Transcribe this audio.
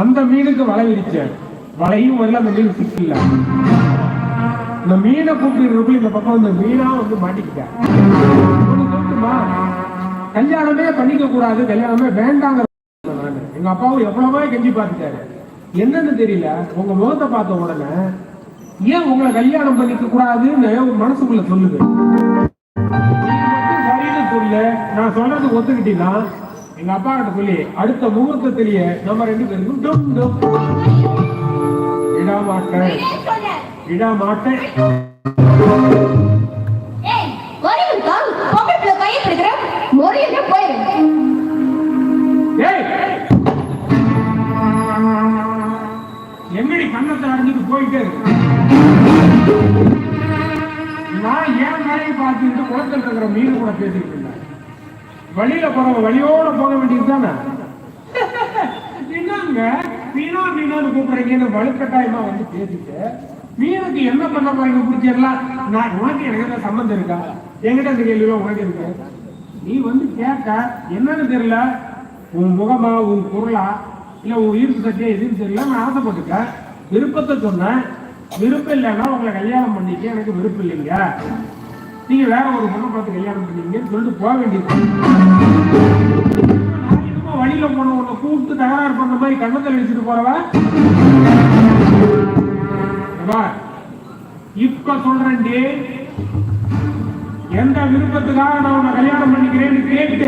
அந்த மீனுக்கு வலை விரிச்சேன் வலையும் வரல அந்த மீன் சிக்கல. இந்த மீனை கூப்பிட்டு இந்த பக்கம் இந்த மீனா வந்து மாட்டிக்கிட்டேன் கல்யாணமே பண்ணிக்க கூடாது கல்யாணமே வேண்டாங்க நானு. எங்க அப்பாவும் எவ்வளவோ கெஞ்சி பார்த்துட்டாரு. என்னன்னு தெரியல. உங்க முகத்தை பார்த்த உடனே ஏன் உங்களை கல்யாணம் பண்ணிக்க கூடாதுன்னு மனசுக்குள்ள சொல்லுது. நீ சரின்னு சொல்லு நான் சொல்றது ஒத்துக்கிட்டீங்கன்னா எங்க அப்பா கிட்ட சொல்லி அடுத்த முகூர்த்தத்திலேயே நம்ம ரெண்டு பேருக்கும் டும் டும். விட மாட்டேன் ஏன் சொன்ன? விட மாட்டேன் ஏய், அறிவு தான் பொம்பளை பிள்ளை கையை பிடிக்கிற, முறையில போயிரு. ஏய்! எங்கடி கண்ணத்தை அடைஞ்சிட்டு போயிட்டே இருக்கு. நான் ஏன் வேலையை பார்த்துக்கிட்டு குளத்தில் இருக்கிற மீன் கூட பேசிட்டு இருந்தேன். வழியில போறவங்க வழியோட போக வேண்டியது தானே? என்னங்க? மீனா மீனான்னு கூப்பிடுறீங்கன்னு வலுக்கட்டாயமா வந்து பேசிட்டு மீனுக்கு என்ன பண்ண போறீங்க பிடிச்சிடலாம் நான் உனக்கு எனக்கு என்ன சம்மந்தம் இருக்கா? என்கிட்ட இந்த கேள்வியெல்லாம் உனக்கு இருக்கு. நீ வந்து கேட்ட என்னன்னு தெரியல. உன் முகமா உன் பொருளா இல்ல உன் ஈர்ப்பு சக்தியா எதுன்னு தெரியல. நான் ஆசைப்பட்டுட்டேன். விருப்பத்தை சொன்னேன். விருப்பம் இல்லைன்னா உங்களை கல்யாணம் பண்ணிக்க எனக்கு விருப்பம் இல்லைங்க. நீங்க வேற ஒரு பொண்ணை பார்த்து கல்யாணம் பண்ணீங்கன்னு சொல்லிட்டு போக வேண்டியது. நான் வழியில போன உன்னை கூப்பிட்டு தகராறு பண்ண மாதிரி கண்ணத்தில் அடிச்சுட்டு போறவா? இப்ப சொல்றேன் எந்த விருப்பத்துக்காக நான் உன்னை கல்யாணம் பண்ணிக்கிறேன்னு கேட்டு